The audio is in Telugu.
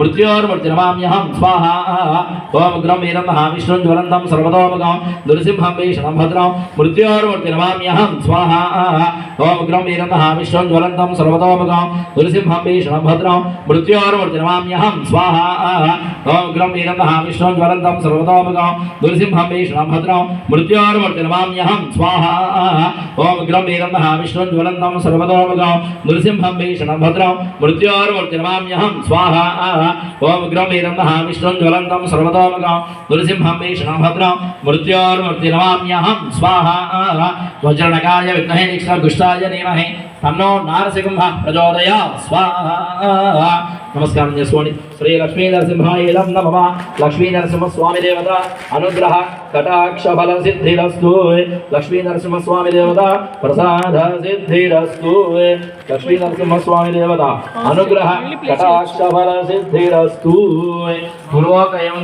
మృత్యోర్మృత్యునమామ్యహం స్వాహ ఓం ఉగ్రం వీరం మహావిష్ణుం జ్వలంతం సర్వతోముఖం నృసింహం భీషణం భద్రం మృత్యోర్మృత్యునమామ్యహం స్వాహ ఓం ఉగ్రం వీరం మహావిష్ణుం జ్వలంతం సర్వతోముఖం నృసింహం భీషణం భద్రం మృత్యోర్మృత్యునమామ్యహం స్వాహ ఓం ఉగ్రం వీరం మహావిష్ణుం జ్వలంతం సర్వతోముఖం నృసింహం భీషణం భద్రం మృత్యోర్మృత్యునమామ్యహం స్వాహ ఓం ఉగ్రం వీరం మహావిష్ణుం జ్వలంతం సర్వతోముఖం నృసింహం భీషణం భద్రం మృత్యోర్మూర్తిర్మామ్యహం స్వాహ ఓం ఉగ్రం వీరం మహావిష్ణుం జ్వలంతం సర్వతోముఖం నృసింహం భీషణం భద్రం మృత్యోర్మూర్తిర్మామ్యహం స్వాహ వజ్రణకాయ విద్మహే నిక్షగుష్టాయ ధీమహి తన్నో నారసింహ ప్రచోదయా స్వాహ నమస్కారం చేసుకోండి. శ్రీ లక్ష్మీ నరసింహాయ నమ. లక్ష్మీ నరసింహ స్వామి దేవత అనుగ్రహ కటాక్ష ఫల సిద్ధిరస్తు. లక్ష్మీ నరసింహ స్వామి దేవత ప్రసాద సిద్ధిరస్తు లక్ష్మీ నరసింహ స్వామి దేవత అనుగ్రహ కటాక్ష ఫల సిద్ధిరస్తు గురువోకయం